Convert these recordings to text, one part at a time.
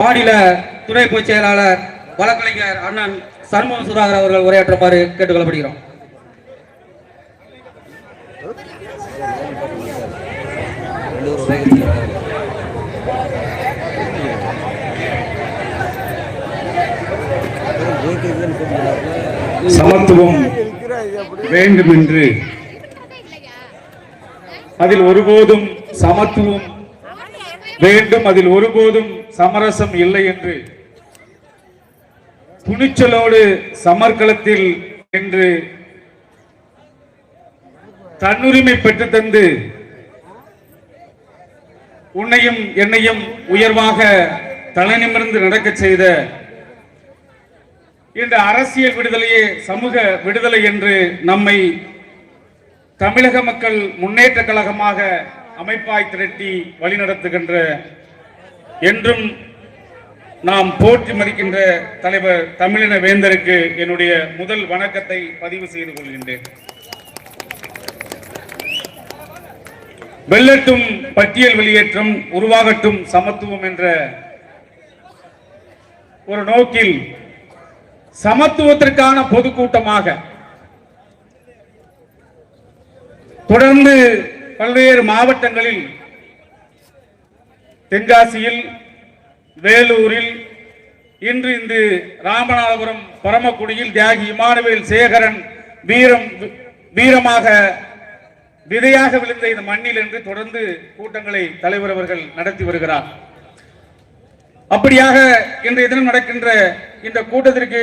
மாநில துணை பொதுச் செயலாளர் வழக்கறிஞர் அண்ணன் சண்முகம் சுதாகர் அவர்கள் உரையாற்றுமாறு கேட்டுக்கொள்ளப்படுகிறோம். சமத்துவம் வேண்டும் என்று அதில் ஒருபோதும் சமத்துவம் வேண்டும் அதில் ஒருபோதும் சமரசம் இல்லை என்று. துணிச்சலோடு சமர்க்களத்தில் என்று தன்னுரிமை பெற்று தந்து உன்னையும் என்னையும் உயர்வாக தலைநிமிர்ந்து நடக்க செய்த இந்த அரசியல் விடுதலையே சமூக விடுதலை என்று நம்மை தமிழக மக்கள் முன்னேற்ற கழகமாக அமைப்பாய் திரட்டி வழிநடத்துகின்ற என்றும் நாம் போற்றி மதிக்கின்ற தலைவர் தமிழின வேந்தருக்கு என்னுடைய முதல் வணக்கத்தை பதிவு செய்து கொள்கின்றேன். வெள்ளட்டும் பட்டியல் வெளியேற்றம் உருவாகட்டும் சமத்துவம் என்ற ஒரு நோக்கில் சமத்துவத்திற்கான பொதுக்கூட்டமாக தொடர்ந்து பல்வேறு மாவட்டங்களில் தென்காசியில் வேலூரில் இன்று இந்த ராமநாதபுரம் பரமக்குடியில் தியாகி இமானுவேல் சேகரன் வீரம் வீரமாக விதையாக விழுந்த இந்த மண்ணில் என்று தொடர்ந்து கூட்டங்களை தலைவர் அவர்கள் நடத்தி வருகிறார். அப்படியாக இன்றைய தினம் நடக்கின்ற இந்த கூட்டத்திற்கு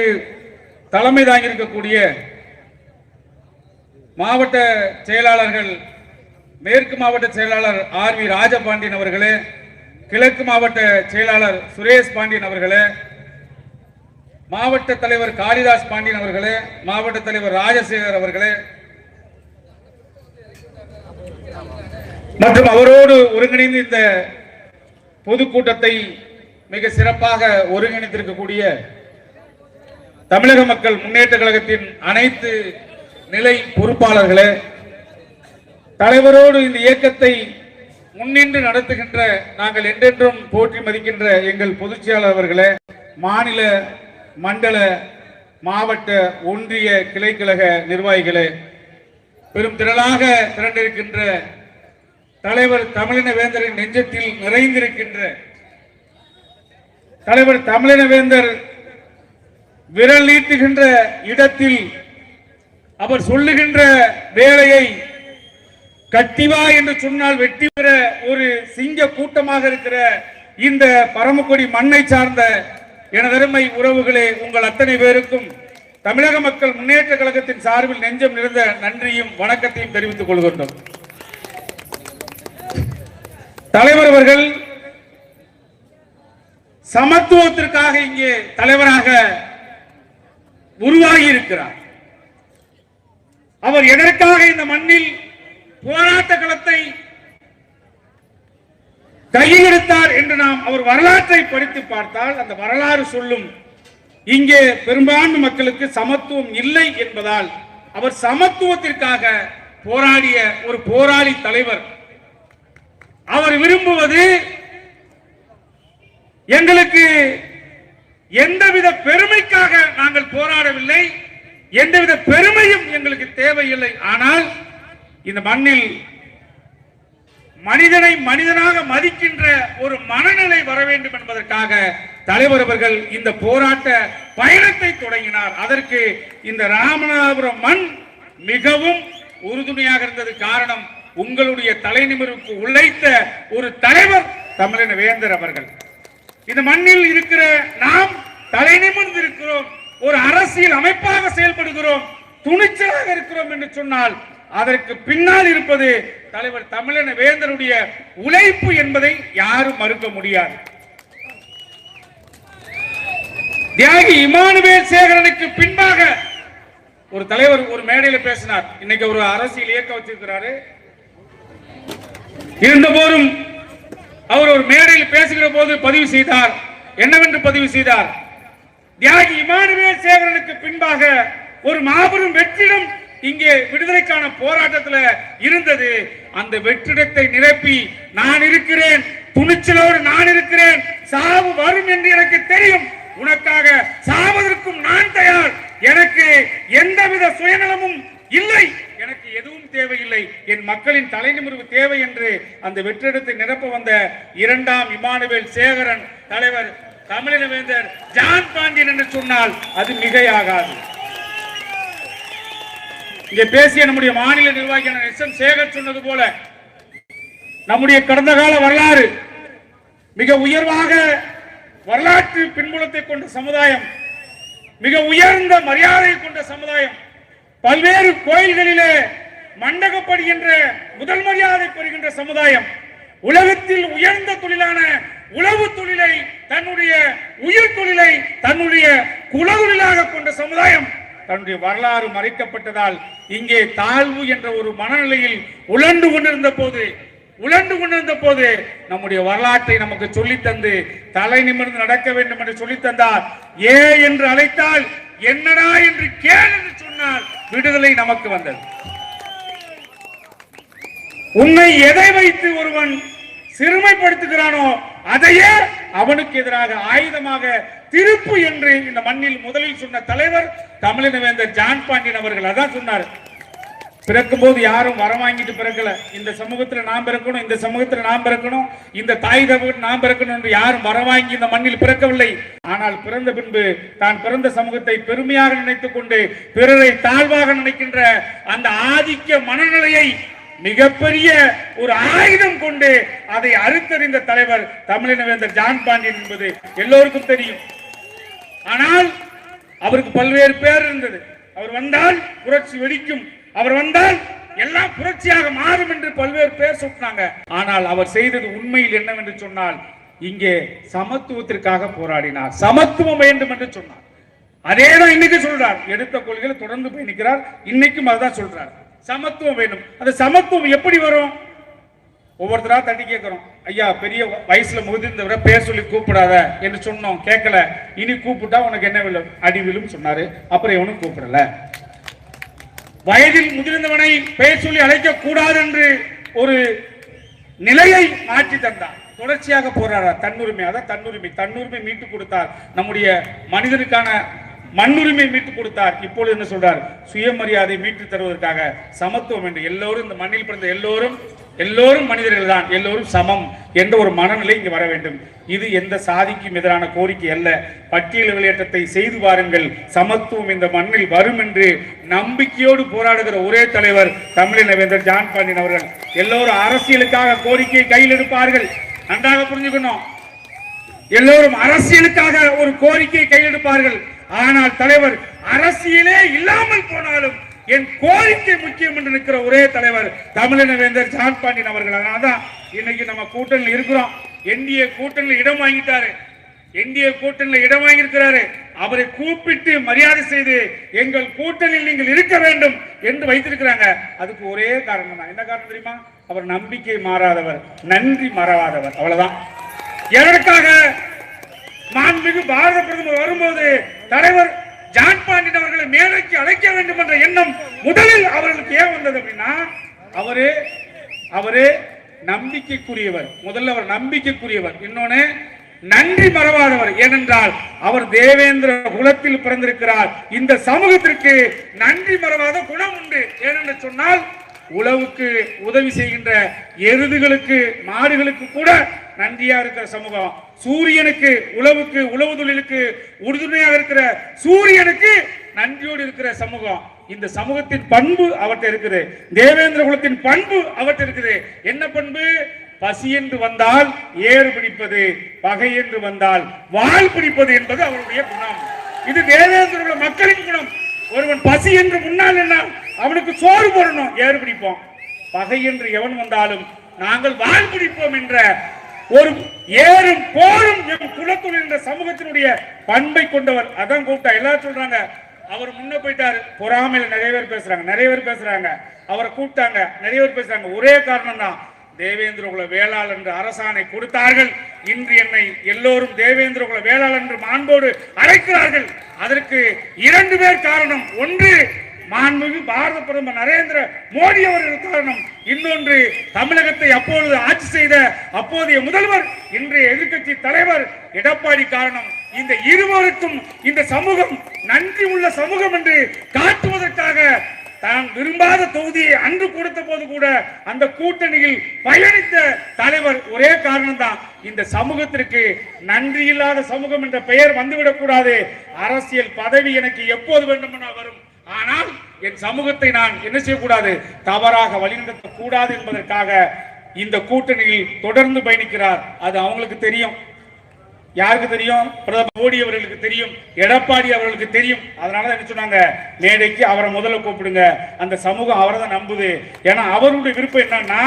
தலைமை தாங்கியிருக்கக்கூடிய மாவட்ட செயலாளர்கள் மேற்கு மாவட்ட செயலாளர் ஆர் வி ராஜபாண்டியன் அவர்களே கிழக்கு மாவட்ட செயலாளர் சுரேஷ் பாண்டியன் அவர்களே மாவட்ட தலைவர் காளிதாஸ் பாண்டியன் அவர்களே மாவட்ட தலைவர் ராஜசேகர் அவர்களே மற்றும் அவரோடு ஒருங்கிணைந்து இந்த பொதுக்கூட்டத்தை மிக சிறப்பாக ஒருங்கிணைத்திருக்கக்கூடிய தமிழக மக்கள் முன்னேற்ற கழகத்தின் அனைத்து நிலை பொறுப்பாளர்களே தலைவரோடு இந்த இயக்கத்தை முன்னின்று நடத்துகின்ற நாங்கள் என்றென்றும் போற்றி மதிக்கின்ற எங்கள் பொதுச் அவர்களே மாநில மண்டல மாவட்ட ஒன்றிய கிளைக்கழக நிர்வாகிகளே பெரும் திரளாக திரண்டிருக்கின்ற தலைவர் தமிழின வேந்தரின் நெஞ்சத்தில் நிறைந்திருக்கின்ற தலைவர் தமிழின வேந்தர் விரல் நீட்டுகின்ற இடத்தில் அவர் சொல்லுகின்ற வேலையை கட்டிவா என்று சொன்னால் வெற்றி பெற ஒரு சிங்க கூட்டமாக இருக்கிற இந்த பரமக்குடி மண்ணை சார்ந்த எனதருமை உறவுகளே உங்கள் அத்தனை பேருக்கும் தமிழக மக்கள் முன்னேற்ற கழகத்தின் சார்பில் நெஞ்சம் நிறைந்த நன்றியும் வணக்கத்தையும் தெரிவித்துக் கொள்கின்றோம். தலைவர் அவர்கள் சமத்துவத்திற்காக இங்கே தலைவராக உருவாகி இருக்கிறார் அவர் எதற்காக இந்த மண்ணில் போராட்ட களத்தை கையில் எடுத்தார் என்று நாம் அவர் வரலாற்றை படித்து பார்த்தால் அந்த வரலாறு சொல்லும். இங்கே பெரும்பான்மை மக்களுக்கு சமத்துவம் இல்லை என்பதால் அவர் சமத்துவத்திற்காக போராடிய ஒரு போராளி தலைவர். அவர் விரும்புவது எங்களுக்கு எந்தவித பெருமைக்காக நாங்கள் போராடவில்லை எந்தவித பெருமையும் எங்களுக்கு தேவையில்லை. ஆனால் இந்த மண்ணில் மனிதனை மனிதனாக மதிக்கின்ற ஒரு மனநிலை வர வேண்டும் என்பதற்காக தலைவர் அவர்கள் இந்த போராட்ட பயணத்தை தொடங்கினார். அதற்கு இந்த ராமநாதபுரம் மண் மிகவும் உறுதுணையாக இருந்தது. காரணம் உங்களுடைய தலைநிமிர்வுக்கு உழைத்த ஒரு தலைவர் தமிழின வேந்தர் அவர்கள். இந்த மண்ணில் இருக்கிற நாம் தலை நிமிர்ந்து இருக்கிறோம் ஒரு அரசியல் அமைப்பாக செயல்படுகிறோம். துணிச்சலாக இருக்கிறோம் என்று சொன்னால் அதற்கு பின்னால் இருப்பது தலைவர் தமிழன வேந்தருடைய உழைப்பு என்பதை யாரும் மறுக்க முடியாது. தியாகி இமானுவேல் சேகரனுக்கு பின்பாக ஒரு தலைவர் ஒரு மேடையில் பேசினார். இன்னைக்கு ஒரு அரசியல் இயக்கம் வச்சிருக்கிறாரு. இருந்தபோதும் அவர் ஒரு மேடையில் பேசுகிற போது பதிவு செய்தார். என்னவென்று பதிவு செய்தார்? தியாகி இமானுவேல் சேகரனுக்கு பின்பாக ஒரு மாபெரும் வெற்றிடம் இங்கே விடுதலைக்கான போராட்டத்துல இருந்தது. அந்த வெற்றிடத்தை நிரப்பி நான் இருக்கிறேன் துணிச்சலோடு நான் இருக்கிறேன் சாவு வரும் என்று எனக்கு தெரியும். உனக்காக சாவதற்கும் நான் தயார். எனக்கு எந்தவித சுயநலமும் இல்லை. எனக்கு எதுவும் தேவையில்லை. என் மக்களின் தலைநிமிர்வு தேவை என்று அந்த வெற்றிடத்தை நிரப்ப வந்த இரண்டாம் இமானுவேல் சேகரன் தலைவர் தமிழினவேந்தர் ஜான் பாண்டியன் என்று சொன்னால் அது மிகையாகாது. இங்கே பேசிய நம்முடைய மாநில நிர்வாகியான எஸ் எம் சேகர் சொன்னது போல நம்முடைய கடந்த கால வரலாறு மிக உயர்வாக வரலாற்று பின்புலத்தை கொண்ட சமுதாயம் மிக உயர்ந்த மரியாதை கொண்ட சமுதாயம் பல்வேறு கோயில்களிலே மண்டகப்படுகின்ற முதல் மரியாதை பெறுகின்ற சமுதாயம் உலகத்தில் உயர்ந்த தொழிலான உழவு தொழிலை தன்னுடைய உயிர் தொழிலை தன்னுடைய குலதொழிலாக கொண்ட சமுதாயம் தன்னுடைய வரலாறு மறைக்கப்பட்டதால் இங்கே தாழ்வு என்ற ஒரு மனநிலையில் உழண்டு கொண்டிருந்த போது உழண்டு கொண்டிருந்த போது நம்முடைய வரலாற்றை நமக்கு சொல்லி தந்து தலை நிமிர்ந்து நடக்க வேண்டும் என்று சொல்லி தந்தார். ஏ என்று அழைத்தால் என்னடா என்று கேள் என்று சொன்னால் விடுதலை நமக்கு வந்தது. உன்னை எதை வைத்து ஒருவன் சிறுமைப்படுத்துகிறானோ அதையே அவனுக்கு எதிராக ஆயுதமாக திருப்பு என்று இந்த மண்ணில் முதலில் சொன்ன தலைவர் தமிழின வேந்தர் ஜான் பாண்டியன் அவர்கள் அதான் சொன்னார். பிறக்கும் போது யாரும் வரம் வாங்கிட்டு பிறக்கல. இந்த சமூகத்துல நாம் பிறக்கணும் இந்த சமூகத்துல நாம் பிறக்கணும் இந்த தாய் தகவல் நாம் பிறக்கணும் என்று யாரும் வரம் வாங்கி இந்த மண்ணில் பிறக்கவில்லை. ஆனால் பிறந்த பின்பு தான் பிறந்த சமூகத்தை பெருமையாக நினைத்துக் கொண்டு பிறரை தாழ்வாக நினைக்கின்ற அந்த ஆதிக்க மனநிலையை மிகப்பெரிய ஒரு ஆயுதம் கொண்டு அதை அறுத்தறிந்த தலைவர் தமிழினவேந்தர் ஜான் பாண்டியன் என்பது எல்லோருக்கும் தெரியும். ஆனால் அவருக்கு பல்வேறு பேர் இருந்தது. அவர் வந்தால் புரட்சி வெடிக்கும். அவர் வந்தால் எல்லாம் புரட்சியாக மாறும் என்று பல்வேறு பேர் சொன்னாங்க. ஆனால் அவர் செய்தது உண்மையில் என்னவென்று சொன்னால் இங்கே சமத்துவத்திற்காக போராடினார். சமத்துவம் வேண்டும் என்று சொன்னார். அதே தான் இன்னைக்கு சொல்றார். எடுத்த கொள்கையில் தொடர்ந்து பயணிக்கிறார் இன்னைக்கும் அதுதான் சொல்றார். சமத்துவம் வேண்டும். அந்த சமத்துவம் எப்படி வரும்? ஒவ்வொருத்தரா தட்டி கேட்கிறோம் ஐயா பெரிய வயசுல முதிர்ந்தவரை பேர் சொல்லி கூப்பிடாத என்று சொன்னோம் கேட்கல இனி கூப்பிட்டா உனக்கு என்ன விழும் அடி விழும் சொன்னாரு. அப்புறம் இவனும் கூப்பிடல. வயதில் முதிர்ந்தவனை பெயர் சொல்லி அழைக்க கூடாது என்று ஒரு நிலையை மாற்றி தந்தார். தொடர்ச்சியாக போராடார் தன்னுரிமை அதான் தன்னுரிமை. தன்னுரிமை மீட்டு கொடுத்தார். நம்முடைய மனிதனுக்கான மண்ணுரிமை மீட்டு கொடுத்தார். இப்பொழுது என்ன சொல்றார்? சுயமரியாதை மீட்டு தருவதற்காக சமத்துவம் என்று எல்லோரும் இந்த மண்ணில் பிறந்த எல்லோரும் எல்லோரும் மனிதர்கள் தான் எல்லோரும் சமம் என்ற ஒரு மனநிலை இங்கு வர வேண்டும். இது எந்த சாதிக்கும் எதிரான கோரிக்கை அல்ல. பட்டியல் விளையாட்டத்தை செய்து பாருங்கள். சமத்துவம் இந்த மண்ணில் வரும் என்று நம்பிக்கையோடு போராடுகிற ஒரே தலைவர் தமிழினவேந்தர் ஜான் பாண்டியன் அவர்கள். எல்லோரும் அரசியலுக்காக கோரிக்கையை கையில் எடுப்பார்கள். நன்றாக புரிஞ்சுக்கணும். எல்லோரும் அரசியலுக்காக ஒரு கோரிக்கை கையெடுப்பார்கள் ஆனால் தலைவர் அரசியலே இல்லாமல் போனாலும் என் கோரிக்கை முக்கியம் என்று நிற்கிற ஒரே தலைவர் தமிழின வேந்தர் ஜான் பாண்டியன் அவர்கள். அதனாலதான் இன்னைக்கு நம்ம கூட்டணியில் இருக்கிறோம். என்டிஏ கூட்டணியில் இடம் வாங்கிட்டாரு. என்டிஏ கூட்டணியில் இடம் வாங்கியிருக்கிறாரு. அவரை கூப்பிட்டு மரியாதை செய்து எங்கள் கூட்டணியில் நீங்கள் இருக்க வேண்டும் என்று வைத்திருக்கிறாங்க. அதுக்கு ஒரே காரணம் தான் என்ன காரணம் தெரியுமா? அவர் நம்பிக்கை மாறாதவர் நன்றி மறவாதவர். அவ்வளவுதான். எதற்காக மாண்புமிகு பாரத பிரதமர் வரும்போது தலைவர் ஜான் பாண்டியன் அவர்களை மேலைக்கு அழைக்க வேண்டும் என்ற எண்ணம் முதலில் அவர்களுக்கு ஏன் வந்தது அப்படின்னா அவரு அவரு நம்பிக்கைக்குரியவர். முதல்ல அவர் நம்பிக்கைக்குரியவர். இன்னொன்னு நன்றி மறவாதவர். ஏனென்றால் அவர் தேவேந்திர குலத்தில் பிறந்திருக்கிறார். இந்த சமூகத்திற்கு நன்றி மறவாத குணம் உண்டு. ஏனென்று சொன்னால் உழவுக்கு உதவி செய்கின்ற எருதுகளுக்கு மாடுகளுக்கு கூட நன்றியா இருக்கிற சமூகம். சூரியனுக்கு உழவுக்கு உழவு தொழிலுக்கு உறுதுணையாக இருக்கிற சூரியனுக்கு நன்றியோடு இருக்கிற சமூகம். இந்த சமூகத்தின் பண்பு அவற்றை இருக்குது. தேவேந்திர குலத்தின் பண்பு அவற்றை இருக்குது. என்ன பண்பு? பசி என்று வந்தால் ஏறு பிடிப்பது பகை என்று வந்தால் வாழ் பிடிப்பது என்பது அவருடைய குணம். இது தேவேந்திர குல மக்களின் குணம். ஒருவன் பசி என்று முன்னால் என்ன அவனுக்கு சோறு போடணும் ஏறு பிடிப்போம். பகை என்று எவன் வந்தாலும் நாங்கள் வாழ் பிடிப்போம் என்ற ஒரு ஏறும் போரும் எம் குலத்துள் என்ற சமூகத்தினுடைய பண்பை கொண்டவர் அதான் கூப்பிட்டா எல்லாரும் சொல்றாங்க அவர் முன்ன போயிட்டாரு. பொறாமையில நிறைய பேர் பேசுறாங்க நிறைய பேர் பேசுறாங்க. அவரை கூப்பிட்டாங்க நிறைய பேர் பேசுறாங்க. ஒரே காரணம் தான் தேவேந்திர குல வேளாள் என்று அரசாணை கொடுத்தார்கள். இன்று என்னை எல்லோரும் தேவேந்திர குல வேளாள் என்று மாண்போடு அழைக்கிறார்கள். அதற்கு இரண்டு பேர் காரணம். ஒன்று மாண்புமிகு பாரத பிரதமர் நரேந்திர மோடி அவர்கள் காரணம் இன்னொன்று தமிழகத்தை அப்பொழுது ஆட்சி செய்த அப்போதைய முதல்வர் இன்றைய எதிர்க்கட்சி தலைவர் எடப்பாடி காரணம். இந்த இருவருக்கும் இந்த சமூகம் நன்றி உள்ள சமூகம் என்று காட்டுவதற்காக தான் விரும்பாத தொகுதியை அன்று கொடுத்த போது கூட அந்த கூட்டணியில் பயணித்த தலைவர் ஒரே காரணம்தான். இந்த சமூகத்திற்கு நன்றி இல்லாத சமூகம் என்ற பெயர் வந்துவிடக் கூடாது அரசியல் பதவி எனக்கு எப்போது வேண்டுமானால் வரும்? ஆனால் என் சமூகத்தை நான் என்ன செய்யக்கூடாது? தவறாக வழிநடத்த கூடாது என்பதற்காக இந்த கூட்டணியில் தொடர்ந்து பயணிக்கிறார். அது அவங்களுக்கு தெரியும். யாருக்கு தெரியும்? பிரதமர் மோடி அவர்களுக்கு தெரியும். எடப்பாடி அவர்களுக்கு தெரியும். அதனால தான் என்ன சொன்னாங்க? மேடைக்கு அவரை முதல்ல கூப்பிடுங்க. அந்த சமூகம் அவரை தான் நம்புது. ஏன்னா அவருடைய விருப்பம் என்னன்னா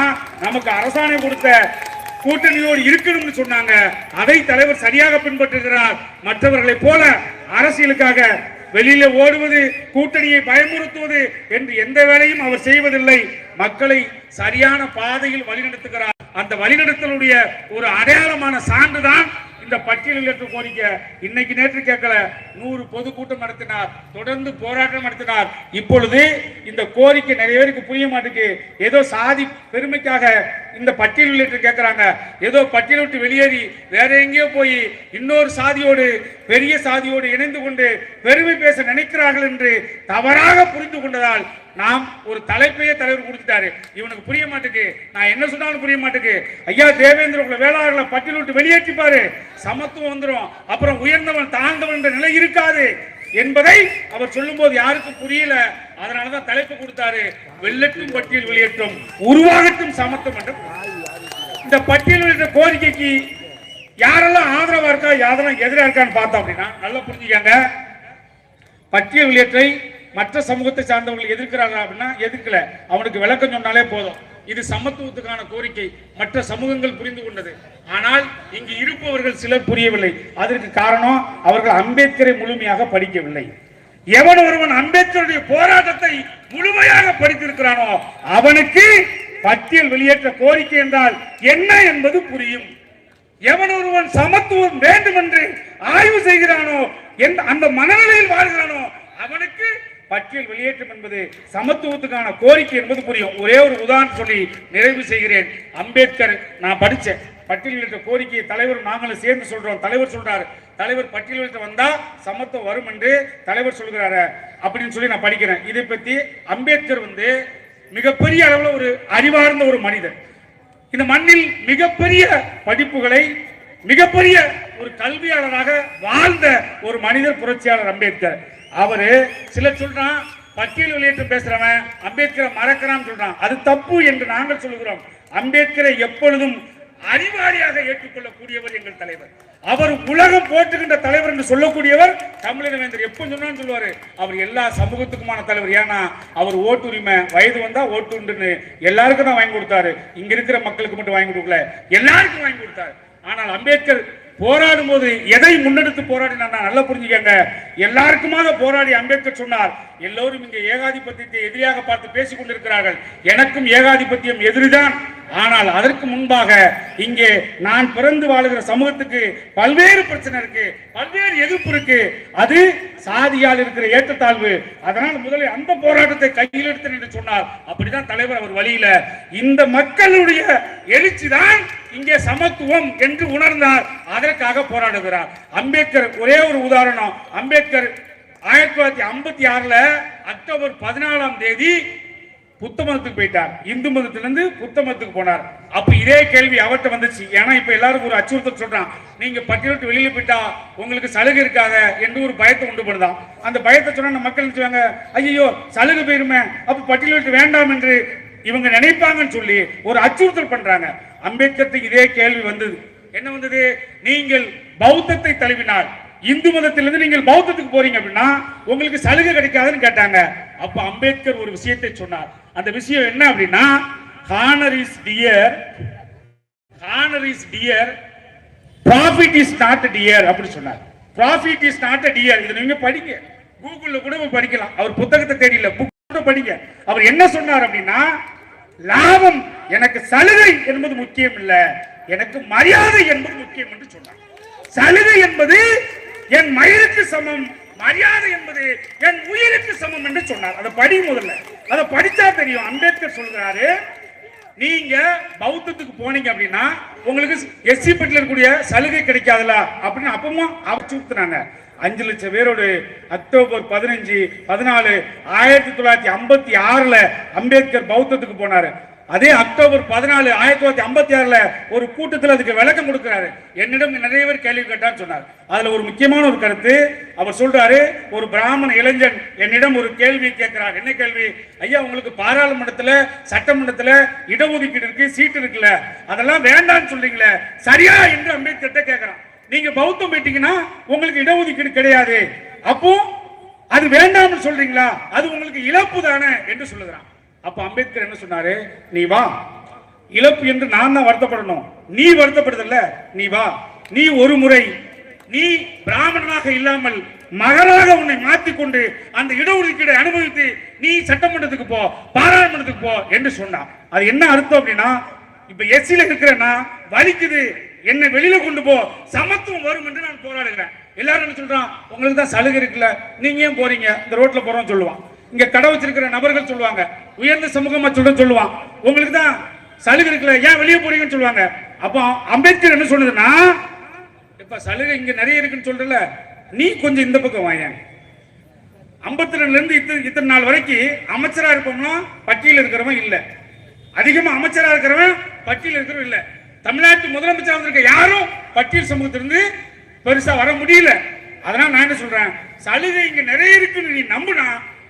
நமக்கு அரசாணை கொடுத்த கூட்டணியோடு இருக்கணும்னு சொன்னாங்க. அதை தலைவர் சரியாக பின்பற்றுகிறார். மற்றவர்களை போல அரசியலுக்காக வெளியில ஓடுவது கூட்டணியை பயமுறுத்துவது என்று எந்த வேலையும் அவர் செய்வதில்லை. மக்களை சரியான பாதையில் வழிநடத்துகிறார். அந்த வழிநடத்தலுடைய ஒரு அடையாளமான சான்றுதான் இந்த பட்டியலில் ஏற்ற கோரிக்கை இன்னைக்கு நேற்று கேட்கல. நூறு பொதுக்கூட்டம் நடத்தினார். தொடர்ந்து போராட்டம் நடத்தினார். இப்பொழுது இந்த கோரிக்கை நிறைய பேருக்கு புரிய மாட்டேங்குது. ஏதோ சாதி பெருமைக்காக இந்த பட்டியலில் ஏற்று கேட்கிறாங்க. ஏதோ பட்டியல் விட்டு வெளியேறி வேற எங்கேயோ போய் இன்னொரு சாதியோடு பெரிய சாதியோடு இணைந்து கொண்டு பெருமை பேச நினைக்கிறார்கள் என்று தவறாக புரிந்து கொண்டதால் நாம் ஒரு தலைப்பையே தலைவர் கொடுத்துட்டாரு. இவனுக்கு புரிய மாட்டேக்கு நான் என்ன சொன்னாலும் புரிய மாட்டேக்கு ஐயா தேவேந்திர குல வேளாளர்களை பட்டியல் விட்டு வெளியேற்றிப்பாரு. சமத்துவம் வந்துடும் அப்புறம் உயர்ந்தவன் தாழ்ந்தவன் என்ற நிலை இருக்காது என்பதை அவர் சொல்லும்போது யாருக்கும் புரியல. அதனாலதான் தலைப்பு கொடுத்தாரு. வெள்ளட்டும் பட்டியல் வெளியேற்றும் உருவாகட்டும் சமத்துவம் என்று இந்த பட்டியல் வெளியிட்ட கோரிக்கைக்கு யாரெல்லாம் ஆதரவா இருக்கா யாரெல்லாம் எதிராக இருக்கான்னு பார்த்தோம் அப்படின்னா நல்லா புரிஞ்சுக்காங்க. பட்டியல் வெளியேற்றை மற்ற சமூகத்தை சார்ந்தவர்கள் எதிர்க்கிறார்கள் அப்படின்னா எதிர்க்கல. அவனுக்கு விளக்கம் சொன்னாலே போதும். இது சமத்துவத்துக்கான கோரிக்கை மற்ற சமூகங்கள் புரிந்து கொண்டது. ஆனால் இங்கு இருப்பவர்கள் சிலர் புரியவில்லை. அதற்கு காரணம் அவர்கள் அம்பேத்கரை முழுமையாக படிக்கவில்லை. எவன் ஒருவன் அம்பேத்கருடைய போராட்டத்தை முழுமையாக படித்திருக்கிறானோ அவனுக்கு பட்டியல் வெளியேற்ற கோரிக்கை என்றால் என்ன என்பது புரியும். எவன் ஒருவன் சமத்துவம் வேண்டும் என்று ஆய்வு செய்கிறானோ அந்த மனநிலையில் வாழ்கிறானோ அவனுக்கு பட்டியல் வெளியேற்றம் என்பது சமத்துவத்துக்கான கோரிக்கை என்பது புரியும். ஒரே ஒரு உதாரணம் சொல்லி நிறைவு செய்கிறேன். அம்பேத்கர் நான் படித்தேன் பட்டியல் வெளியிட்ட கோரிக்கையை தலைவர் நாங்களும் சேர்ந்து சொல்றோம். தலைவர் சொல்றாரு. தலைவர் பட்டியல் வெளியிட்ட வந்தா சமத்துவம் வரும் என்று தலைவர் சொல்கிறாரு அப்படின்னு சொல்லி நான் படிக்கிறேன். இதை பத்தி அம்பேத்கர் வந்து மிகப்பெரிய அளவில் ஒரு அறிவார்ந்த ஒரு மனிதர். இந்த மண்ணில் மிகப்பெரிய படிப்புகளை மிகப்பெரிய ஒரு கல்வியாளராக வாழ்ந்த ஒரு மனிதர் புரட்சியாளர் அம்பேத்கர். அவரு சிலர் சொல்றான் பட்டியல் வெளியேற்றம் பேசுறவன் அம்பேத்கரை மறக்கிறான்னு சொல்றான். அது தப்பு என்று நாங்கள் சொல்கிறோம் அம்பேத்கரை எப்பொழுதும் அறிவாளியாக ஏற்றுக்கொள்ளக்கூடியவர் எங்கள் தலைவர். அவர் உலகம் போற்றுகின்ற தலைவர் என்று சொல்லக்கூடியவர் தமிழகவேந்தர் எப்ப சொன்னான்னு சொல்லுவாரு அவர் எல்லா சமூகத்துக்குமான தலைவர். ஏன்னா அவர் ஓட்டுரிமை வயது வந்தா ஓட்டுண்டுன்னு எல்லாருக்கும் தான் வாங்கி கொடுத்தாரு. இங்க இருக்கிற மக்களுக்கு மட்டும் வாங்கி கொடுக்கல எல்லாருக்கும் வாங்கி கொடுத்தாரு. ஆனால் அம்பேத்கர் போராடும் போது எதை முன்னெடுத்து போராடினார் நல்லா புரிஞ்சுக்கங்க. எல்லாருக்குமாக போராடி அம்பேத்கர் சொன்னார் எல்லோரும் இங்கே ஏகாதிபத்தியத்தை எதிரியாக பார்த்து பேசிக் கொண்டிருக்கிறார்கள். எனக்கும் ஏகாதிபத்தியம் எதிரிதான். ஆனால் அதற்கு முன்பாக இங்கே நான் பிறந்து வாழுகிற சமூகத்துக்கு பல்வேறு பிரச்சனை இருக்கு. பல்வேறு எதிர்ப்பு இருக்கு. அது சாதியால் இருக்கிற ஏற்றத்தாழ்வு அதனால் முதலில் அந்த போராட்டத்தை கையில் எடுத்து என்று சொன்னார். அப்படிதான் தலைவர் அவர் வழியில இந்த மக்களுடைய எழுச்சி தான் இங்கே சமத்துவம் என்று உணர்ந்தார். அதற்காக போராடுகிறார். அம்பேத்கர் ஒரே ஒரு உதாரணம். அம்பேத்கர் ஆயிரத்தி தொள்ளாயிரத்தி ஐம்பத்தி ஆறுல அக்டோபர் பதினாலாம் தேதி புத்த மதத்துக்கு போயிட்டார். இந்து மதத்திலிருந்து புத்த மதத்துக்கு போனார். அப்ப இதே கேள்வி அவர்கிட்ட வந்துச்சு. ஏன்னா இப்ப எல்லாருக்கும் ஒரு அச்சுறுத்தல் சொல்றான். நீங்க பட்டியலிட்டு வெளியில போயிட்டா உங்களுக்கு சலுகை இருக்காத என்று ஒரு பயத்தை உண்டு பண்ணுதான். அந்த பயத்தை சொன்னா நம்ம மக்கள் நினைச்சுவாங்க ஐயோ சலுகை போயிருமே. அப்ப பட்டியலிட்டு வேண்டாம் என்று இவங்க நினைப்பாங்கன்னு சொல்லி ஒரு அச்சுறுத்தல் பண்றாங்க. அம்பேத்கருக்கு இதே கேள்வி வந்தது. என்ன வந்தது? நீங்கள் பௌத்தத்தை தழுவினால் இந்து மதத்திலிருந்து நீங்கள் பௌத்தத்துக்கு போறீங்க அப்படின்னா உங்களுக்கு சலுகை கிடைக்காதுன்னு கேட்டாங்க. அப்ப அம்பேத்கர் ஒரு விஷயத்தை சொன்னார். அந்த விஷயம் என்ன அப்படின்னா honour is dear honour is dear profit is not dear அப்படி சொன்னார். ப்ராஃபிட் இஸ் நாட் டியர் இதை நீங்க படிங்க. கூகுள்ல கூட படிக்கலாம். அவர் புத்தகத்தை தேடியில புக் கூட படிங்க. அவர் என்ன சொன்னார் அப்படின்னா லாபம் எனக்கு சலுகை என்பது முக்கியம் இல்ல. எனக்கு மரியாதை என்பது முக்கியம் என்று சொன்னார். சலுகை என்பது என் மயிருக்கு சமம். மரியாதை என்பது என் உயிருக்கு சமம் என்று சொன்னார். அதை படி முதல்ல. அதை படிச்சா தெரியும். அம்பேத்கர் சொல்கிறாரு நீங்க பௌத்தத்துக்கு போனீங்க அப்படின்னா உங்களுக்கு எஸ்சி பட்டியல இருக்கக்கூடிய சலுகை கிடைக்காதுல அப்படின்னு அப்பவும் அவச்சு அஞ்சு லட்சம் பேரோடு அக்டோபர் பதினஞ்சு பதினாலு ஆயிரத்தி தொள்ளாயிரத்தி ஐம்பத்தி ஆறுல அம்பேத்கர் பௌத்தத்துக்கு போனாரு. அதே அக்டோபர் பதினாலு ஆயிரத்தி தொள்ளாயிரத்தி ஐம்பத்தி ஆறுல ஒரு கூட்டத்தில் அதுக்கு விளக்கம் கொடுக்கிறாரு. என்னிடம் நிறைய பேர் கேள்வி கேட்டான்னு சொன்னார். அதுல ஒரு முக்கியமான ஒரு கருத்து அவர் சொல்றாரு ஒரு பிராமண இளைஞன் என்னிடம் ஒரு கேள்வி கேட்கிறார். என்ன கேள்வி? ஐயா உங்களுக்கு பாராளுமன்றத்தில் சட்டமன்றத்தில் இடஒதுக்கீடு இருக்கு சீட்டு இருக்குல்ல அதெல்லாம் வேண்டாம்னு சொல்றீங்களே சரியா என்று அம்பேத்கர் கேட்கிறான். நீங்க பௌத்தம் போயிட்டீங்கன்னா உங்களுக்கு இடஒதுக்கீடு கிடையாது. அப்போ அது வேண்டாம்னு சொல்றீங்களா? அது உங்களுக்கு இழப்பு தானே என்று சொல்லுகிறான். அப்ப அம்பேத்கர் என்ன சொன்னாரு? நீ வா. இழப்பு என்று நான் தான் வருத்தப்படணும். நீ வருத்தப்படுதல்ல. நீ வா. நீ ஒரு முறை நீ பிராமணனாக இல்லாமல் மகனாக உன்னை மாற்றிக்கொண்டு அந்த இடஒதுக்கீடு அனுபவித்து நீ சட்டமன்றத்துக்கு போ பாராளுமன்றத்துக்கு போ என்று சொன்னான். அது என்ன அர்த்தம் அப்படின்னா இப்ப எஸ்சியில இருக்கிறேன்னா வலிக்குது. என்னை வெளியில கொண்டு போ. சமத்துவம் வரும் என்று நான் போராடுகிறேன். எல்லாரும் என்ன சொல்றான்? உங்களுக்கு தான் சலுகை இருக்குல்ல. நீங்க ஏன் போறீங்க? இந்த ரோட்ல போறோம் சொல்லுவான். இங்க கடை வச்சிருக்கிற நபர்கள் சொல்லுவாங்க. உயர்ந்த சமூகமா சொல்ற சொல்லுவான். உங்களுக்கு தான் சலுகை இருக்குல்ல ஏன் வெளியே போறீங்கன்னு சொல்லுவாங்க. அப்போ அம்பேத்கர் என்ன சொன்னதுன்னா இப்ப சலுகை இங்க நிறைய இருக்குன்னு சொல்றல நீ கொஞ்சம் இந்த பக்கம் வாங்க ஐம்பத்தி ரெண்டுல இருந்து இத்தனை இத்தனை நாள் வரைக்கும் அமைச்சரா இருப்போம்னா பட்டியல் இருக்கிறவன் இல்ல. அதிகமா அமைச்சரா இருக்கிறவன் பட்டியல் இருக்கிறவன் இல்ல. தமிழ்நாட்டு முதலமைச்சர் வந்திருக்க யாரும் பட்டியல் சமூகத்திலிருந்து பெருசா வர முடியல. அதனால நான் என்ன சொல்றேன் சலுகை இங்க நிறைய இருக்குன்னு நீ நம்புனா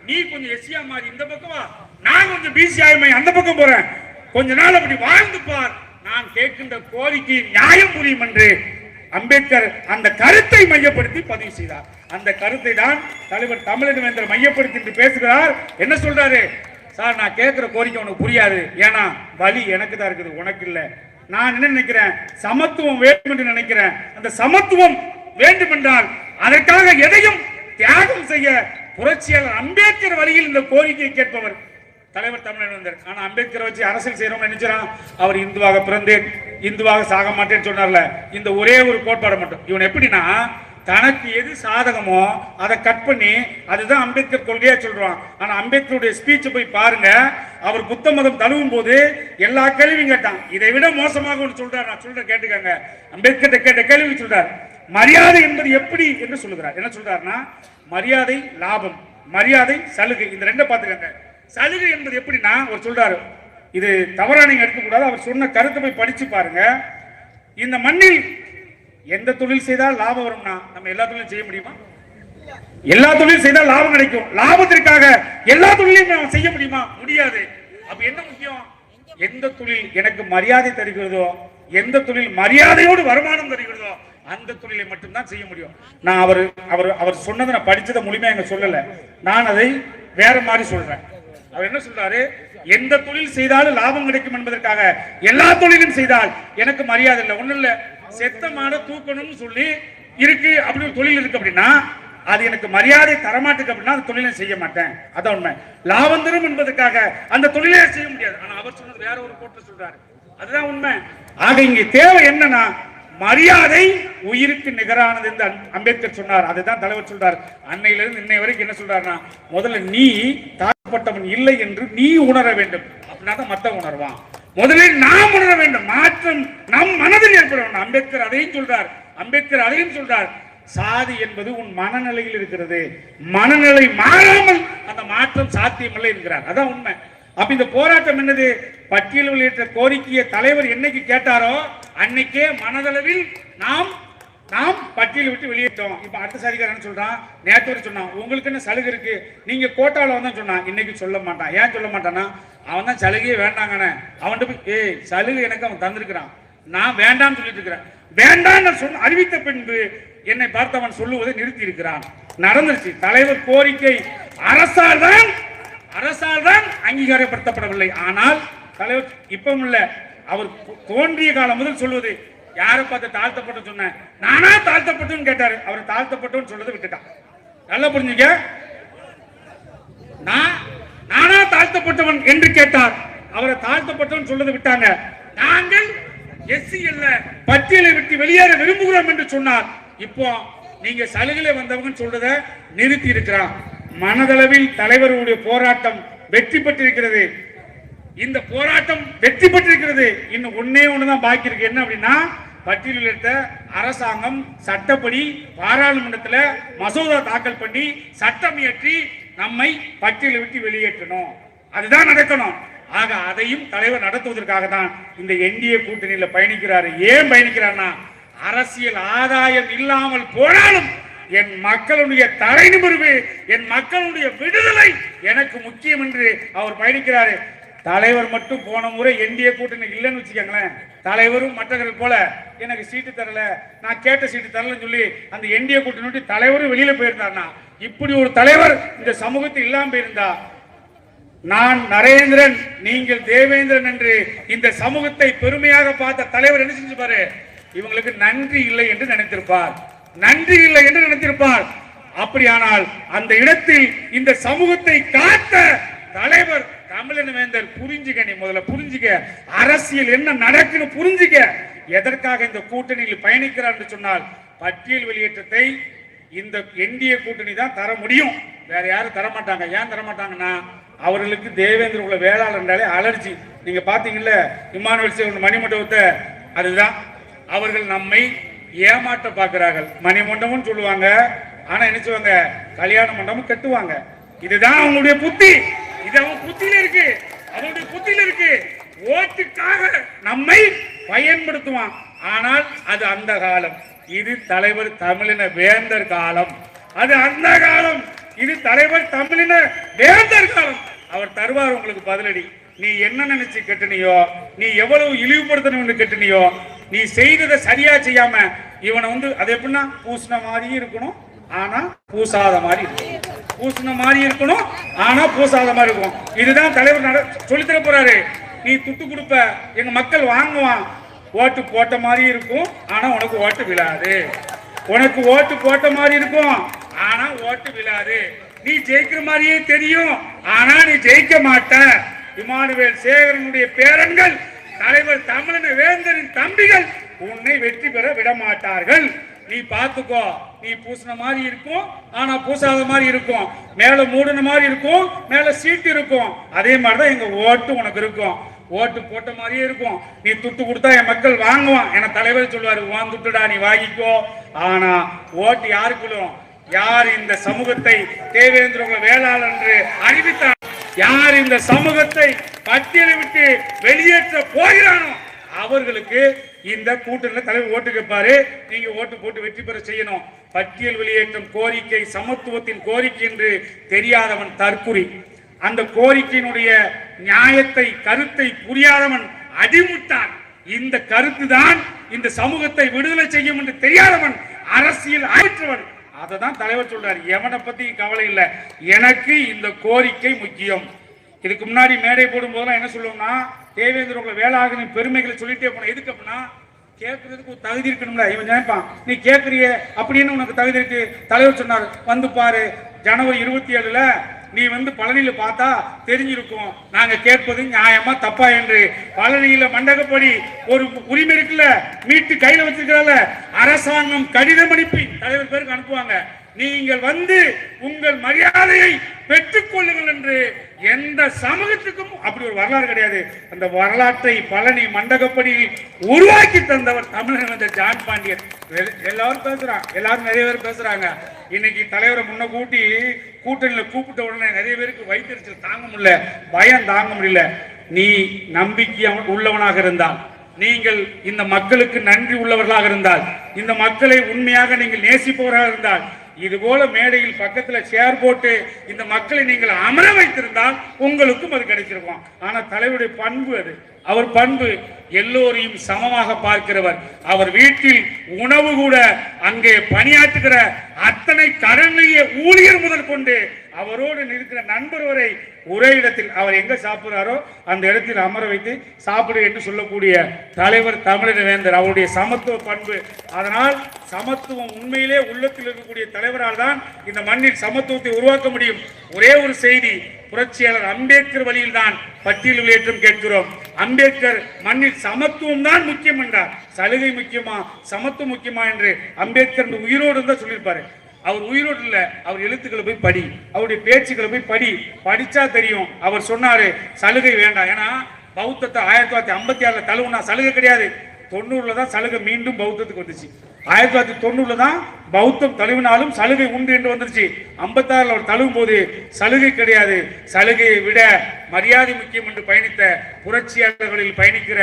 நீ கொஞ்சம் எஸ்சியா மாறி இந்த பக்கம் வா நான் கொஞ்சம் பிசி ஆயமாய் அந்த பக்கம் போறேன். கொஞ்ச நாள் அப்படி வாழ்ந்து பார். நான் கேட்கின்ற கோரிக்கை நியாயம் புரியும் என்று அம்பேத்கர் அந்த கருத்தை மையப்படுத்தி பதிவு செய்தார். அந்த கருத்தை தான் தலைவர் தமிழக மையப்படுத்தி என்று பேசுகிறார். என்ன சொல்றாரு? சார் நான் கேட்கிற கோரிக்கை உனக்கு புரியாது. ஏன்னா வலி எனக்கு தான் இருக்குது. உனக்கு இல்லை. நான் என்ன நினைக்கிறேன்? சமத்துவம் வேண்டும் என்று நினைக்கிறேன். அந்த சமத்துவம் வேண்டும் என்றால் அதற்காக எதையும் தியாகம் செய்ய புரட்சியாளர் அம்பேத்கர் வழியில் இந்த கோரிக்கையை கேட்பவர் தலைவர் தமிழன் வந்தார் ஆனா அம்பேத்கரை வச்சு அரசியல் செய்யறோம் நினைச்சான் அவர் இந்துவாக பிறந்தேன் இந்துவாக சாக மாட்டேன்னு சொன்னார்ல. இந்த ஒரே ஒரு கோட்பாடு மட்டும். இவன் எப்படின்னா தனக்கு எது சாதகமோ அதை கட் பண்ணி அதுதான் அம்பேத்கர் கொள்கையா சொல்றான். ஆனா அம்பேத்கருடைய ஸ்பீச் போய் பாருங்க. அவர் புத்த மதம் தழுவும் போது எல்லா கேள்வியும் கேட்டான். இதை விட மோசமாக ஒன்று சொல்றாரு. நான் சொல்ற கேட்டுக்கங்க. அம்பேத்கர் கேட்ட கேள்வி சொல்றார். மரியாதை என்பது எப்படி என்று சொல்லுகிறார். என்ன சொல்றாருன்னா மரியாதை லாபம் மரியாதை சலுகை. இந்த ரெண்டை பார்த்துக்கங்க. சலுகை என்பது எப்படின்னா அவர் சொல்றாரு இது தவறா நீங்க எடுக்கக்கூடாது அவர் சொன்ன கருத்தை போய் படிச்சு பாருங்க. இந்த மண்ணில் எந்த தொழில் செய்தால் லாபம் வரும்னா நம்ம எல்லா தொழிலும் செய்ய முடியுமா? எல்லா தொழிலும் செய்தால் லாபம் கிடைக்கும். லாபத்திற்காக எல்லா தொழிலையும் செய்ய முடியுமா? முடியாது. அப்ப என்ன முக்கியம்? எந்த தொழில் எனக்கு மரியாதை தருகிறதோ எந்த தொழில் மரியாதையோடு வருமானம் தருகிறதோ அந்த தொழிலை மட்டும்தான் செய்ய முடியும். நான் அவர் அவர் அவர் சொன்னதை நான் படித்ததை முழுமையா எங்க சொல்லல. நான் அதை வேற மாதிரி சொல்றேன். அவர் என்ன சொல்றாரு? எந்த தொழில் செய்தாலும் லாபம் கிடைக்கும் என்பதற்காக எல்லா தொழிலும் செய்தால் எனக்கு மரியாதை இல்லை. ஒன்றும் இல்ல. செத்தமான தூக்கணும்னு சொல்லி இருக்கு அப்படி ஒரு தொழில் இருக்கு அப்படின்னா அது எனக்கு மரியாதை தரமாட்டுக்கு அப்படின்னா அந்த தொழிலை செய்ய மாட்டேன். அதான் உண்மை. லாபம் தரும் என்பதற்காக அந்த தொழிலே செய்ய முடியாது. ஆனா அவர் சொன்னது வேற ஒரு கோட்டை சொல்றாரு. அதுதான் உண்மை. ஆக இங்க தேவை என்னன்னா மரியாதை உயிருக்கு நிகரானது என்று அம்பேத்கர் சொன்னார். அதுதான் தலைவர் சொல்றார். அன்னையிலிருந்து இன்னை வரைக்கும் என்ன சொல்றாருன்னா முதல்ல நீ தாழ்த்தப்பட்டவன் இல்லை என்று நீ உணர வேண்டும். அப்படின்னா தான் மத்த உணர்வான். முதலில் நாம் உணர வேண்டும். மாற்றம் நம் மனதில் ஏற்பட வேண்டும் அம்பேத்கர் அதையும் சொல்றார். அம்பேத்கர் அதையும் சொல்றார். சாதி என்பது உன் மனநிலையில் இருக்கிறது. மனநிலை மாறாமல் அந்த மாற்றம் சாத்தியமில்லை என்கிறார். அதான் உண்மை. அப்ப இந்த போராட்டம் என்னது? பட்டியல் வெளியிட்ட கோரிக்கையை தலைவர் என்னைக்கு கேட்டாரோ அன்னைக்கே மனதளவில் நாம் நாம் பட்டியல் விட்டு வெளியிட்டோம் இப்ப அடுத்த சாதிக்காரன் என்ன சொல்றான்? நேற்று வரை சொன்னான் உங்களுக்கு என்ன சலுகை இருக்கு? நீங்க கோட்டால வந்தா சொன்னான். இன்னைக்கு சொல்ல மாட்டான். ஏன் சொல்ல மாட்டானா அவன் தான் சலுகையே வேண்டாங்கண்ணே அவன்கிட்ட போய் ஏய் சலுகை எனக்கு அவன் தந்திருக்கிறான். நான் வேண்டாம்னு சொல்லிட்டு இருக்கிறேன். வேண்டாம்னு சொன்ன அறிவித்த பின்பு என்னை பார்த்து அவன் சொல்லுவதை நிறுத்தி இருக்கிறான் நடந்துருச்சு. தலைவர் கோரிக்கை அரசால் தான் அரசால் தான் அங்கீகாரப்படுத்தப்படவில்லை. ஆனால் தலைவர் இப்பவும் இல்லை. அவர் தோன்றிய காலம் முதல் சொல்வது யாரை பார்த்து தாழ்த்தப்பட்ட சொன்னேன் நானா தாழ்த்தப்பட்டவன் கேட்டாரு. அவர் தாழ்த்தப்பட்டவன் சொல்றதை விட்டுட்டான். நல்லா புரிஞ்சுங்க. நான் நானா தாழ்த்தப்பட்டவன் என்று கேட்டார். அவரை தாழ்த்தப்பட்டவன் சொல்றது விட்டாங்க. நாங்கள் எஸ்சி இல்ல பட்டியலை விட்டு வெளியேற விரும்புகிறோம் என்று சொன்னார். இப்போ நீங்க சலுகையில வந்தவங்கன்னு சொல்றத நிறுத்தி இருக்கிறான். மனதளவில் தலைவர்களுடைய போராட்டம் வெற்றி பெற்றிருக்கிறது. இந்த போராட்டம் வெற்றி பெற்றிருக்கிறது. இன்னும் ஒன்னே ஒண்ணுதான் பாக்கி இருக்கு. என்ன அப்படின்னா பட்டியலில் எடுத்த அரசாங்கம் சட்டப்படி பாராளுமன்றத்தில் மசோதா தாக்கல் பண்ணி சட்டம் இயற்றி நம்மை பட்டியலை விட்டு வெளியேற்றணும். அதுதான் நடக்கணும். ஆக அதையும் தலைவர் நடத்துவதற்காக தான் இந்த என்டிஏ கூட்டணியில் பயணிக்கிறாரு. ஏன் பயணிக்கிறார்னா அரசியல் ஆதாயம் இல்லாமல் போனாலும் என் மக்களுடைய தலை நிமிர்வு என் மக்களுடைய விடுதலை எனக்கு முக்கியம் என்று அவர் பயணிக்கிறாரு. தலைவர் மட்டும் போன முறை என்டிஏ கூட்டணி இல்லைன்னு வச்சுக்கோங்களேன். தலைவரும் மற்றவர்கள் போல எனக்கு சீட்டு தரல. நான் கேட்ட சீட்டு தரலன்னு சொல்லி அந்த என்டிஏ கூட்டணி தலைவரும் வெளியில போயிருந்தார்னா இப்படி ஒரு தலைவர் இந்த சமூகத்தில் இல்லாம போயிருந்தா. நான் நரேந்திரன் நீங்கள் தேவேந்திரன் என்று இந்த சமூகத்தை பெருமையாக பார்த்த தலைவர் என்ன செஞ்சுப்பாரு? இவங்களுக்கு நன்றி இல்லை என்று நினைத்திருப்பார். நன்றி இல்லை என்று நினைத்திருப்பார். அப்படியானால் அந்த இடத்தில் இந்த சமூகத்தை காத்த தலைவர் தமிழன் வேந்தர் புரிஞ்சுக்க நீ முதல்ல புரிஞ்சுக்க. அரசியல் என்ன நடக்குன்னு புரிஞ்சுக்க. எதற்காக இந்த கூட்டணியில் பயணிக்கிறார் என்று சொன்னால் பட்டியல் வெளியேற்றத்தை இந்த என்டிஏ கூட்டணி தான் தர முடியும். வேற யாரும் தர மாட்டாங்க ஏன் தர மாட்டாங்கன்னா அவர்களுக்கு தேவேந்திர உள்ள வேளாளர் என்றாலே அலர்ஜி. நீங்க பாத்தீங்கல்ல இமானுவல் சேவன் மணிமண்டபத்தை அதுதான். அவர்கள் நம்மை ஏமாற்ற பார்க்கிறார்கள். மணிமண்டபம் சொல்லுவாங்க. ஆனா என்ன கல்யாண மண்டபம் கட்டுவாங்க. இதுதான் அவங்களுடைய புத்தி. இது அவங்க புத்தியில இருக்கு. அவங்களுடைய புத்தியில இருக்கு. ஓட்டுக்காக நம்மை பயன்படுத்துவான். ஆனால் அது அந்த காலம். இது தலைவர் தமிழின வேந்தர் காலம். அது அந்த காலம். இது தலைவர் தமிழின வேந்தர் காலம். அவர் தருவார் உங்களுக்கு பதிலடி. நீ என்ன நினைச்சு கட்டுனியோ? நீ எவ்வளவு இழிவுபடுத்தணும்னு கட்டினியோ? நீ செய்ததை சரியா செய்யாம இவனை வந்து அது எப்படின்னா பூசின மாதிரியும் இருக்கணும். ஆனா பூசாத மாதிரி இருக்கணும். பூசின மாதிரி இருக்கணும். ஆனா பூசாத மாதிரி இருக்கும் இதுதான் தலைவர் நட சொல்லித்தர போறாரு. நீ துட்டு கொடுப்ப எங்க மக்கள் வாங்குவான். ஓட்டு போட்ட மாதிரி இருக்கும். ஆனா உனக்கு ஓட்டு விழாது. உனக்கு ஓட்டு போட்ட மாதிரி இருக்கும். ஆனா ஓட்டு விழாது. நீ ஜெயிக்கிற மாதிரியே தெரியும். ஆனா நீ ஜெயிக்க மாட்ட. இமானுவேல் சேகரனுடைய பேரன்கள் தலைவர் தமிழன வேந்தரின் தம்பிகள் உன்னை வெற்றி பெற விட மாட்டார்கள் நீ பார்த்துக்கோ நீ பூசின மாதிரி இருக்கும் ஆனா பூசாத மாதிரி இருக்கும். மேல மூடின மாதிரி இருக்கும் மேல சீட்டு இருக்கும். அதே மாதிரிதான் எங்க ஓட்டு உனக்கு இருக்கும். ஓட்டு போட்ட மாதிரியே இருக்கும். நீ துட்டு கொடுத்தா என் மக்கள் வாங்குவான். என தலைவர் சொல்லுவாரு வான் துட்டுடா நீ வாங்கிக்கோ. ஆனா ஓட்டு யாருக்குள்ள யார் இந்த சமூகத்தை தேவேந்திர குல வேளாளர் என்று அறிவித்தார்? யார் இந்த சமூகத்தை பட்டியலை விட்டு வெளியேற்ற போகிறானோ? அவர்களுக்கு இந்த கூட்டணியில் தலைவர் ஓட்டு கேட்பாரு நீங்க ஓட்டு போட்டு வெற்றி பெற செய்யணும். பட்டியல் வெளியேற்றம் கோரிக்கை சமத்துவத்தின் கோரிக்கை என்று தெரியாதவன் தற்குறி. அந்த கோரிக்கையினுடைய நியாயத்தை கருத்தை புரியாதவன் அடிமுட்டான். இந்த கருத்து தான் இந்த சமூகத்தை விடுதலை செய்யும் என்று தெரியாதவன் அரசியல் ஆற்றவன் அதை தான் தலைவர் சொல்றாரு. எவனை பத்தி கவலை இல்லை. எனக்கு இந்த கோரிக்கை முக்கியம். இதுக்கு முன்னாடி மேடை போடும் போதெல்லாம் என்ன சொல்லுவோம்னா தேவேந்திர உங்களை வேளாகரின் பெருமைகளை சொல்லிட்டே போனோம் எதுக்கு அப்படின்னா கேட்கறதுக்கு ஒரு தகுதி இருக்கணும்ல இவன் நினைப்பான். நீ கேட்கறிய அப்படின்னு உனக்கு தகுதி இருக்கு? தலைவர் சொன்னார் வந்து பாரு ஜனவரி இருபத்தி ஏழுல நீ வந்து பழனியில பார்த்தா தெரிஞ்சிருக்கும். நாங்க கேட்பது நியாயமா தப்பா என்று. பழனியில மண்டகப்படி ஒரு உரிமை இருக்குல்ல மீட்டு கையில வச்சிருக்கிறால அரசாங்கம் கடிதம் அனுப்பி தலைவர் பேருக்கு அனுப்புவாங்க. நீங்கள் வந்து உங்கள் மரியாதையை பெற்றுக் கொள்ளுங்கள் என்று எந்த சமூகத்துக்கும் அப்படி ஒரு வரலாறு கிடையாது. அந்த வரலாற்றை பழனி மண்டகப்படி உருவாக்கி தந்தவர் தமிழன் வந்த ஜான் பாண்டியன். எல்லாரும் பேசுறாங்க எல்லாரும் நிறைய பேர் பேசுறாங்க. இன்னைக்கு தலைவரை முன்ன கூட்டி கூட்டணியில கூப்பிட்ட உடனே நிறைய பேருக்கு வைத்தறிச்சல் தாங்க முடியல பயம் தாங்க முடியல. நீ நம்பிக்கை உள்ளவனாக இருந்தால் நீங்கள் இந்த மக்களுக்கு நன்றி உள்ளவர்களாக இருந்தால் இந்த மக்களை உண்மையாக நீங்கள் நேசிப்பவராக இருந்தால் இது போல மேடையில் பக்கத்துல சேர் போட்டு இந்த மக்களை நீங்கள் அமர வைத்திருந்தால் உங்களுக்கும் அது கிடைச்சிருக்கும். ஆனா தலைவருடைய பண்பு அது. அவர் பண்பு எல்லோரையும் சமமாக பார்க்கிறவர். அவர் வீட்டில் உணவு கூட அங்கே பணியாற்றுகிற அத்தனை கடனிய ஊழியர் முதல் கொண்டு அவரோடு இருக்கிற நண்பர் வரை ஒரே இடத்தில் அவர் எங்க சாப்பிடுறாரோ அந்த இடத்தில் அமர வைத்து சாப்பிடு என்று சொல்லக்கூடிய தலைவர் தமிழர் வேந்தர் அவருடைய சமத்துவ பண்பு. அதனால் சமத்துவம் உண்மையிலே உள்ளத்தில் இருக்கக்கூடிய தலைவரால் தான் இந்த மண்ணில் சமத்துவத்தை உருவாக்க முடியும். ஒரே ஒரு செய்தி புரட்சியாளர் அம்பேத்கர் வழியில் தான் பட்டியல் வெளியேற்றம் கேட்கிறோம். அம்பேத்கர் மண்ணில் சமத்துவம் தான் முக்கியம் என்றார். சலுகை முக்கியமா சமத்துவம் முக்கியமா என்று அம்பேத்கர் உயிரோடு தான் சொல்லியிருப்பாரு. அவர் உயிரோடு இல்ல அவர் எழுத்துக்களை போய் படி அவருடைய பேச்சுக்களை போய் படி படிச்சா தெரியும். அவர் சொன்னாரு சலுகை வேண்டாம். ஏன்னா பௌத்தத்தை ஆயிரத்தி தொள்ளாயிரத்தி ஐம்பத்தி ஆறுல தழுவுனா சலுகை கிடையாது. தொண்ணூறுல தான் சலுகை மீண்டும் பௌத்தத்துக்கு வந்துச்சு. ஆயிரத்தி தொள்ளாயிரத்தி தொண்ணூறுல தான் பௌத்தம் தழுவினாலும் சலுகை உண்டு என்று வந்துருச்சு. ஐம்பத்தாறுல அவர் தழுவும் போது சலுகை கிடையாது. சலுகையை விட மரியாதை முக்கியம் என்று பயணித்த புரட்சியாளர்களில் பயணிக்கிற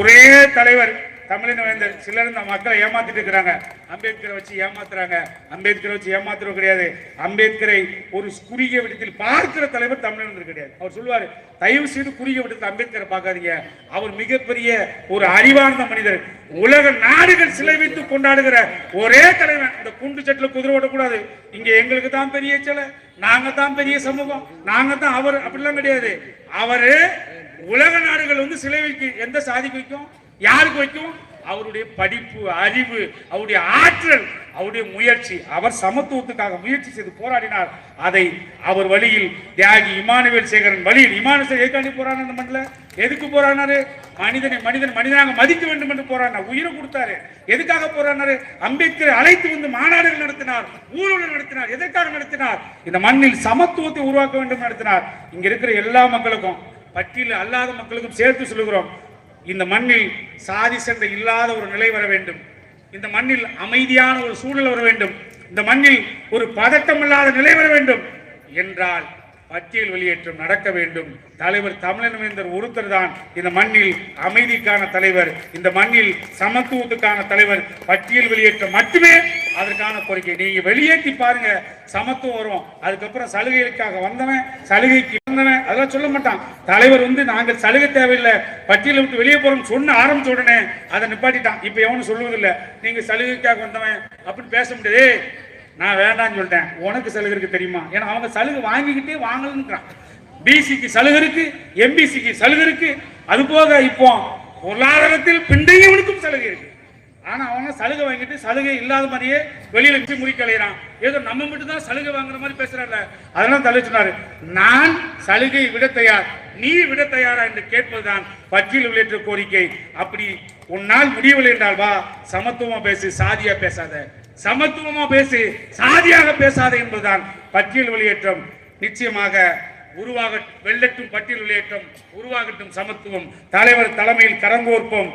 ஒரே தலைவர் தமிழின வேந்தர் சிலர் இந்த மக்களை ஏமாத்திட்டு இருக்கிறாங்க. அம்பேத்கரை வச்சு ஏமாத்துறாங்க. அம்பேத்கரை வச்சு ஏமாத்துறது கிடையாது. அம்பேத்கரை ஒரு குறுகிய விடத்தில் பார்க்கிற தலைவர் தமிழினர் கிடையாது. அவர் சொல்லுவார் தயவு செய்து குறுகிய விடத்தில் அம்பேத்கரை பார்க்காதீங்க. அவர் மிகப்பெரிய ஒரு அறிவார்ந்த மனிதர். உலக நாடுகள் சிலை வைத்து கொண்டாடுகிற ஒரே தலைவன். இந்த குண்டு சட்டில் குதிரை ஓடக்கூடாது இங்க எங்களுக்கு தான் பெரிய சிலை. நாங்க தான் பெரிய சமூகம். நாங்க தான் அவர். அப்படிலாம் கிடையாது. அவரு உலக நாடுகள் வந்து சிலை வைக்க எந்த சாதிக்கு வைக்கும்? யாருக்கு வைக்கும்? அவருடைய படிப்பு அறிவு அவருடைய ஆற்றல் அவருடைய முயற்சி. அவர் சமத்துவத்துக்காக முயற்சி செய்து போராடினார். அதை அவர் வழியில் தியாகி இமானுவேல் சேகரன் வழியில் இமானுவேல் எதுக்காண்டி போராடின மண்ணில்? எதுக்கு போராடினாரு? மனிதனை மனிதன் மனிதனாக மதிக்க வேண்டும் என்று போராடினார். உயிரை கொடுத்தாரு. எதுக்காக போராடினாரு? அம்பேத்கர் அழைத்து வந்து மாநாடுகள் நடத்தினார் ஊர்வலம் நடத்தினார் எதற்காக நடத்தினார்? இந்த மண்ணில் சமத்துவத்தை உருவாக்க வேண்டும் நடத்தினார். இங்க இருக்கிற எல்லா மக்களுக்கும் பட்டியல் அல்லாத மக்களுக்கும் சேர்த்து சொல்லுகிறோம். இந்த மண்ணில் சாதி சண்டை இல்லாத ஒரு நிலை வர வேண்டும். இந்த மண்ணில் அமைதியான ஒரு சூழல் வர வேண்டும். இந்த மண்ணில் ஒரு பதட்டம் இல்லாத நிலை வர வேண்டும். என்றால் பட்டியல் வெளியேற்றம் நடக்க வேண்டும். தலைவர் தமிழனவேந்தர் ஒருத்தர் தான் இந்த மண்ணில் அமைதிக்கான தலைவர் இந்த மண்ணில் சமத்துவத்துக்கான தலைவர். பட்டியல் வெளியேற்றம் மட்டுமே அதற்கான கோரிக்கை. நீங்க வெளியேற்றி பாருங்க சமத்துவம் வரும். அதுக்கப்புறம் சலுகைகளுக்காக வந்தவன் சலுகைக்கு வந்தவன் அதெல்லாம் சொல்ல மாட்டான். தலைவர் வந்து நாங்கள் சலுகை தேவையில்லை பட்டியலை விட்டு வெளியே போறோம் சொன்ன ஆரம்பிச்ச உடனே அதை நிப்பாட்டிட்டான். இப்ப எவனும் சொல்லுவதில்லை. நீங்க சலுகைக்காக வந்தவன் அப்படின்னு பேச முடியாது. நான் வேண்டாம்னு சொல்லிட்டேன். உனக்கு சலுகை இருக்கு தெரியுமா? ஏன்னா அவங்க சலுகை வாங்கிக்கிட்டே வாங்கலன்றான் பிசிக்கு சலுகை இருக்கு எம்பிசிக்கு சலுகை இருக்கு. அது போக இப்போ பொருளாதாரத்தில் பிந்தையவனுக்கும் சலுகை இருக்கு. ஆனா அவங்க சலுகை வாங்கிட்டு சலுகை இல்லாத மாதிரியே வெளியில வச்சு முறிக்கலைறான் ஏதோ நம்ம மட்டும் தான் சலுகை வாங்குற மாதிரி பேசுறாருல அதனால தலை சொன்னாரு நான் சலுகை விட தயார் நீ விட தயாரா? என்று கேட்பதுதான் பட்டியல் விளையாட்டு கோரிக்கை. அப்படி உன்னால் முடியவில்லை என்றால் வா சமத்துவமா பேசு சாதியா பேசாத. சமத்துவமா பேசு சாதியாக பேசாத என்பதுதான் பட்டியல் வெளியேற்றம். நிச்சயமாக உருவாக வெள்ளட்டும் பட்டியல் வெளியேற்றம் உருவாகட்டும் சமத்துவம். தலைவர் தலைமையில் கரங்கோர்ப்போம்.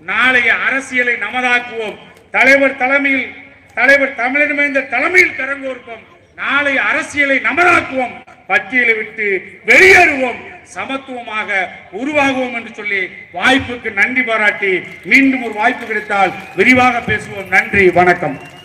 நாளைய அரசியலை நமதாக்குவோம். தலைவர் தலைமையில் தலைவர் தமிழகமைந்த தலைமையில் கரங்கோர்ப்போம். நாளைய அரசியலை நமதாக்குவோம். பட்டியலை விட்டு வெளியேறுவோம். சமத்துவமாக உருவாகுவோம் என்று சொல்லி வாய்ப்புக்கு நன்றி பாராட்டி மீண்டும் ஒரு வாய்ப்பு கிடைத்தால் விரிவாக பேசுவோம். நன்றி வணக்கம்.